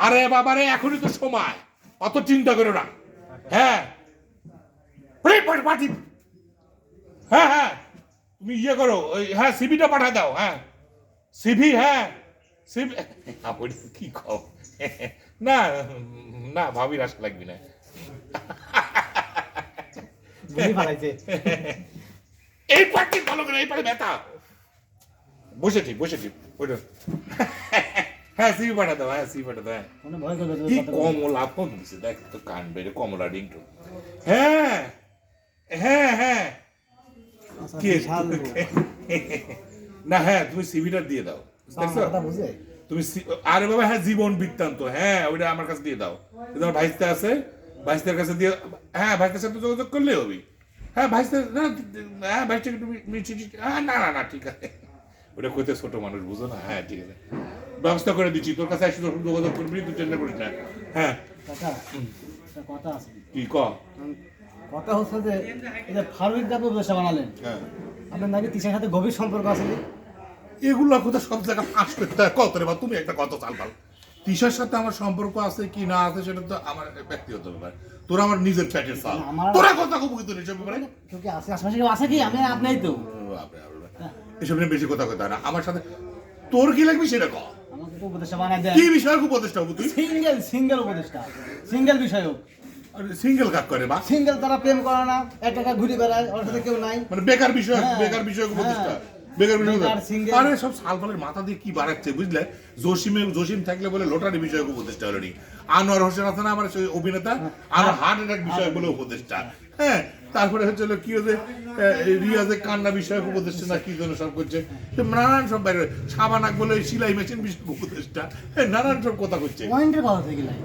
আরে বাবারে এখনই তো সময়। অত চিন্তা করো না। হ্যাঁ। পাঠি হ্যাঁ হ্যাঁ। তুমি ইয়ে করো ওই হ্যাঁ সিভিটা পাঠা দাও হ্যাঁ। সিভি হ্যাঁ। সিভি আপনি কি কও? না না ভাবির আশা লাগবে না। এই পাটি ভালো করে এই পাটি ব্যথা। বসে ঠিক বসে ওইটা হ্যাঁ সিভি পাঠা দাও হ্যাঁ সিভি পাঠা দাও হ্যাঁ কি। কমলা ফোন দিছে? দেখ তো কান বেড়ে কমলা হ্যাঁ হ্যাঁ হ্যাঁ। আচ্ছা, কে? না হ্যাঁ তুমি দিয়ে দাও। দেখছ? তুমি আরে বাবা হ্যাঁ জীবন বৃত্তান্ত। হ্যাঁ ওইটা আমার কাছে দিয়ে দাও। আমার ভাইস্তে আছে ভাইস্তের কাছে দিয়ে হ্যাঁ ভাইস্তের সাথে যোগাযোগ করলে হবে। হ্যাঁ ভাইস্তে না হ্যাঁ তুমি হ্যাঁ না না না ঠিক আছে। ওটা কইতে ছোট মানুষ বুঝো না? হ্যাঁ ঠিক আছে। ব্যবস্থা করে দিচ্ছি। তোর কাছে যখন যোগাযোগ করবি তুই চিন্তা করিস না। হ্যাঁ। কথা আছে। কি ক? কথা হচ্ছে যে এই যে ফারুক উপদেশটা বানালেন। হ্যাঁ। আপনার নাকি তিসার সাথে গভীর সম্পর্ক আছে এগুলো কথা সব জায়গায় ফাঁস করতে হয় কত রে বা তুমি একটা কত চাল পাল। তিশার সাথে আমার সম্পর্ক আছে কি না আছে সেটা তো আমার ব্যক্তিগত ব্যাপার। তোরা আমার নিজের ফ্যাটের আমার- তোরা কথা কব কিন্তু এসব ব্যাপারে? আছে? আশেপাশে কেউ আছে কি? আমি আপনিই তো। এসব নিয়ে বেশি কথা কথা না। আমার সাথে তোর কি লাগবে সেটা ক বানাই দেন। কি বিষয় উপদেষ্টা হব তুই সিঙ্গেল সিঙ্গেল উপদেশটা সিঙ্গেল বিষয়ক। সিঙ্গেল কাজ করে বা? সিঙ্গেল তারা প্রেম করে না এক একা ঘুরে বেড়ায় ওর সাথে কেউ নাই। মানে বেকার বিষয় হ্যাঁ, বেকার বিষয় উপদেষ্টা? হ্যাঁ। বেকার বিষয় বেকার, উপদেষ্টা। single। আরে সব সালফালের মাথা দিয়ে কি বাড়াচ্ছে বুঝলে? জসিমে জসিম থাকলে বলে লোটারি বিষয়ক উপদেষ্টা নি। আনোয়ার হোসেন আছে না আমার অভিনেতা? আর হার্ট অ্যাটাক বিষয় বলে উপদেষ্টা। হ্যাঁ তারপরে হচ্ছে হলো কি হচ্ছে রিয়াজে কান্না বিষয়ক উপদেষ্টা না কি জন্য সব করছে। নানান সব বাইরে সাবানাক বলে সিলাই মেশিন বিষয়ক উপদেষ্টা। হ্যাঁ নানান সব কথা করছে।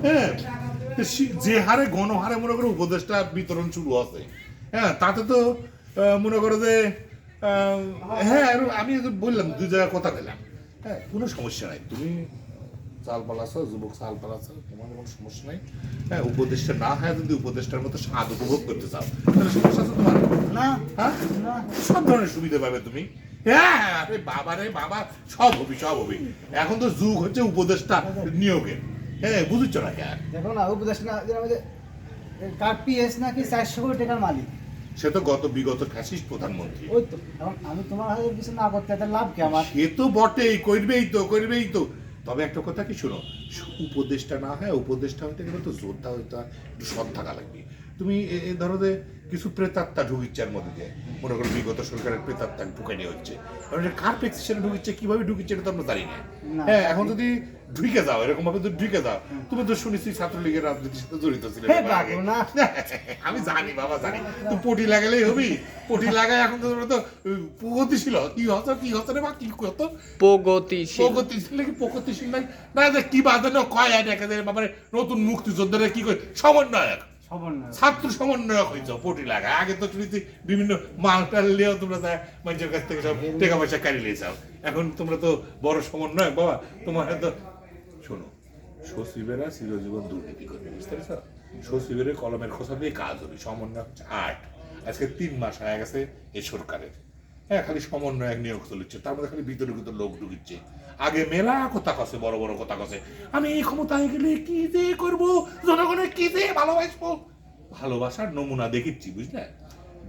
হ্যাঁ যে হারে গণহারে মনে করো উপদেষ্টা বিতরণ শুরু আছে। হ্যাঁ তাতে তো মনে করো যে আহ, হ্যাঁ আর আমি বললাম দুই জায়গায় কথা বললাম। হ্যাঁ কোনো সমস্যা নাই। তুমি চাল পালাছো যুবক চাল পালাছো তোমার কোনো সমস্যা নাই। হ্যাঁ উপদেষ্টা না হয় যদি উপদেষ্টার মতো স্বাদ উপভোগ করতে চাও তাহলে সমস্যা আছে তোমার? না হ্যাঁ? না। সব ধরনের সুবিধা পাবে তুমি। হ্যাঁ আরে বাবা রে বাবা সব হবি সব হবি। এখন তো যুগ হচ্ছে উপদেষ্টা নিয়োগের। হ্যাঁ বুঝছ না দেখো না আমাদের কার পিএস নাকি চারশো কোটি টাকার মালিক? সে তো গত বিগত ফ্যাসিস্ট প্রধানমন্ত্রী। ওই তো আমি তোমার কিছু না করতে লাভ কি আমার? সে তো বটেই করবেই তো করবেই তো। তবে একটা কথা কি শুনো? উপদেশটা না হয় উপদেশটা হইতে গেলে তো যোদ্ধা হইতে হয়, একটু থাকা লাগবে তুমি এ- এ, ধরো যে কিছু প্রেতাত্মা ঢুকিচ্ছে এর মধ্যে দিয়ে। মনে করো বিগত সরকারের প্রেতাত্মা ঢুকে নিয়ে হচ্ছে। কারণ এটা কার প্রেসক্রিপশনে ঢুকিচ্ছে কীভাবে ঢুকিচ্ছে এটা তো আমরা জানি না। হ্যাঁ এখন যদি ঢুকে যাও এরকম ভাবে যদি ঢুকে যাও তুমি তো শুনেছি ছাত্রলীগের রাজনীতির সাথে জড়িত ছিলে হে বাবু, না। আমি জানি বাবা জানি। তুই পটি লাগালেই হবি। পটি লাগাই এখন তো তোমরা তো প্রগতিশীল কি হতো কি হতো রে বা কি হতো প্রগতিশীল। প্রগতিশীল নাকি প্রগতিশীল নাই? না যে কি বাজানো কয় আয় দেখা যায় বাবারে নতুন মুক্তিযোদ্ধারা কি করে সমন্বয়ক। ছাত্র সমন্বয়ক হয়েছ পটি লাগা। আগে তো শুনেছি বিভিন্ন মালটাল নিয়েও তোমরা তা মানুষের কাছ থেকে সব টাকা পয়সা কারি লিয়েছাও এখন তোমরা তো বড় সমন্বয়ক বাবা। তোমার তো শোনো সচিবেরা চিরজীবন দুর্নীতি করবে বুঝতে পেরেছ? সচিবের কলমের খোসা দিয়ে কাজ হবে সমন্বয় হচ্ছে আট আজকে তিন মাস হয়ে গেছে এ সরকারের। হ্যাঁ খালি সমন্বয়ক নিয়োগ চলেছে তার মধ্যে খালি বিতর্কিত লোক ঢুকিচ্ছে। আগে মেলা কথা কছে বড় বড় কথা কছে আমি এই ক্ষমতায় গেলে কি যে করব? জনগণের কি যে ভালোবাসবো? ভালোবাসার নমুনা দেখিচ্ছি বুঝলে?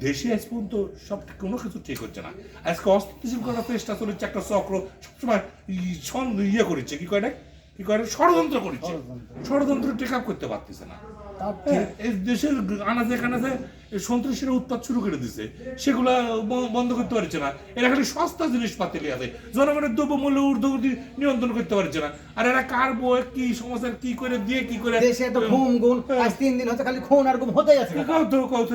দেশে আজ পর্যন্ত সব কোনো কিছু ঠিক হচ্ছে না। আজকে অস্থিতিশীল করার চেষ্টা চলেছে একটা চক্র সবসময় ইয়ে করেছে কি করে কি করে ষড়যন্ত্র করেছে ষড়যন্ত্র। টেক আপ করতে পারতেছে না। এই দেশের আনাচে কানাচে সন্ত্রাসীরা উৎপাদ শুরু করে দিছে সেগুলা বন্ধ করতে পারছে না। এরা খালি সস্তা জিনিসপাতি লিয়ে আছে জনগণের দ্রব্য মূল্য ঊর্ধ্বগতি নিয়ন্ত্রণ করতে পারছে না। আর এরা কার বই কি সমাজের কি করে দিয়ে কি করে? দেশে তো ঘুম গুণ আজ তিন দিন হচ্ছে খালি খুন আর গুম হতেই আছে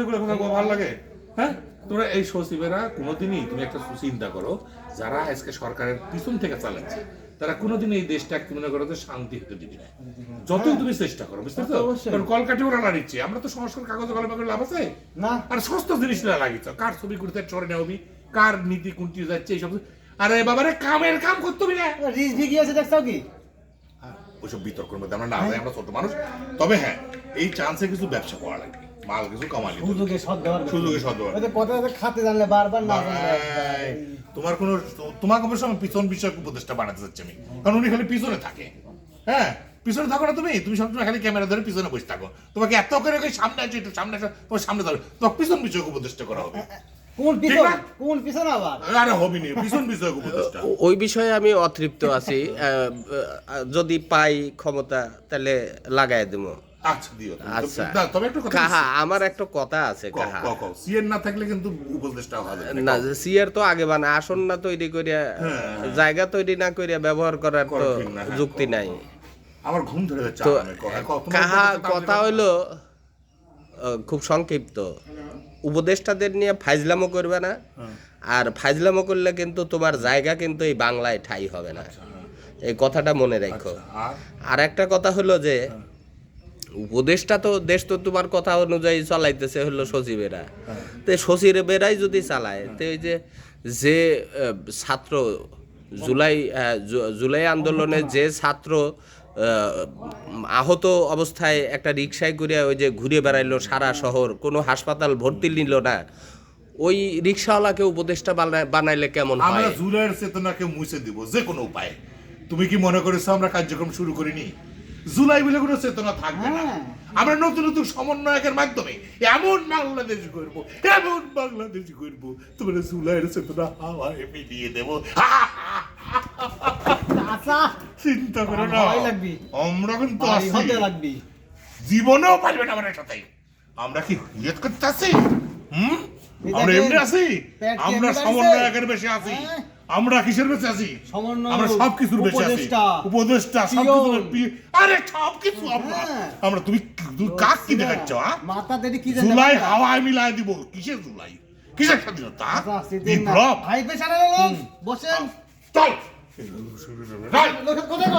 এগুলো কথা ভালো লাগে? হ্যাঁ? তোমরা এই সচিবেরা কোনোদিনই তুমি একটা চিন্তা করো যারা আজকে সরকারের পিছন থেকে চালাচ্ছে তারা কোনোদিন এই দেশটা মনে করো যে শান্তি হতে দিবি না। যতই তুমি চেষ্টা করো বুঝতে অবশ্যই। কারণ কলকাঠি ওরা লাগিচ্ছে আমরা তো সংস্কার কাগজ কলমে করে লাভ আছে? না। আর সস্তা জিনিস না লাগিয়েছ। কার ছবি করতে চড়ে নেবি কার নীতি কুন্টি যাচ্ছে এইসব আরে বাবারে কামের কাম করতে হবে না। রিস ভিগি আছে দেখছ কি? ওইসব বিতর্কের মধ্যে আমরা না আমরা ছোট মানুষ। তবে হ্যাঁ এই চান্সে কিছু ব্যবসা করা লাগবে। মাল কিছু কামালি সুযোগে সদ দেওয়ার সুযোগে সদ দেওয়ার। ওই যে কথা খাতে জানলে বারবার না তোমার কোনো তোমাকে অবশ্য আমি পিছন বিষয়ক উপদেশটা বানাতে চাচ্ছি আমি। কারণ উনি খালি পিছনে থাকে। হ্যাঁ পিছনে থাকো না তুমি। তুমি সবসময় খালি ক্যামেরা ধরে পিছনে বসে থাকো। তোমাকে এত করে করে সামনে আছে একটু সামনে আসো তোমার সামনে ধরো। তোমার পিছন বিষয়ক উপদেষ্টা করা হবে। কোন ঠিক কোন পিছন আবার? আরে পিছন বিষয়ক উপদেষ্টা। ওই বিষয়ে আমি অতৃপ্ত আছি। যদি পাই ক্ষমতা তাহলে লাগাই দেবো। আচ্ছা দিও আচ্ছা। তবে একটা কথা কাহা আমার একটা কথা আছে কাহা। না থাকলে কিন্তু উপদেষ্টা হবে না। সিয়ার তো আগে বানা আসন না তৈরি করিয়া জায়গা তৈরি না করিয়া ব্যবহার করার তো হ্যাঁ, যুক্তি নাই। আমার ঘুম ধরে যাচ্ছে কাহা কথা হইল খুব সংক্ষিপ্ত। উপদেষ্টাদের নিয়ে ফাইজলামো করবে না হ্যাঁ। আর ফাইজলামো করলে কিন্তু তোমার জায়গা কিন্তু এই বাংলায় ঠাই হবে না। এই কথাটা মনে রাখো। আর? একটা কথা হলো যে উপদেশটা তো দেশ তো তোমার কথা অনুযায়ী চালাইতেছে হলো সচিবেরা। তো সচিবেরাই যদি চালায় তো এই যে যে ছাত্র জুলাই জুলাই আন্দোলনে যে ছাত্র আহত অবস্থায় একটা রিক্সায় করে ওই যে ঘুরে বেড়াইলো সারা শহর কোনো হাসপাতাল ভর্তি নিল না ওই রিক্সাওয়ালাকে উপদেশটা বানায়- বানাইলে কেমন আমরা জুলাইয়ের চেতনাকে মুছে দিব যে কোনো উপায়ে। তুমি কি মনে করেছ আমরা কার্যক্রম শুরু করিনি? জুলাই বলে কোনো চেতনা থাকবে না। হ্যাঁ। আমরা নতুন নতুন সমন্বয়কের মাধ্যমে এমন বাংলাদেশ করব এমন বাংলাদেশ করব তোমরা জুলাইয়ের চেতনা হাওয়ায় মিলিয়ে দেব। আচ্ছা। চিন্তা করো না। আমরা কিন্তু লাগবি। জীবনেও পারবে না আমার সাথে। আমরা কি হুইয়ত করতে আছি? হুম? আমরা এমনি আছি? আমরা? সমন্বয়কের বেশি আছি। হ্যাঁ। আমরা কিসের বেঁচে আছি? আমরা সব কিছুর বেশি আছি। উপদেষ্টা, সব। আরে সব কিছু আমরা হ্যাঁ। আমরা তুমি কাক কি দেখাচ্ছ মাতা মাথা দেরি কি জুলাই? হাওয়ায় মিলাই দিব। কিসের জুলাই? কিসের স্বাধীনতা আচ্ছা, না। বিপ্লব। ভাই পেছারে বসেন। চল। কোথায়?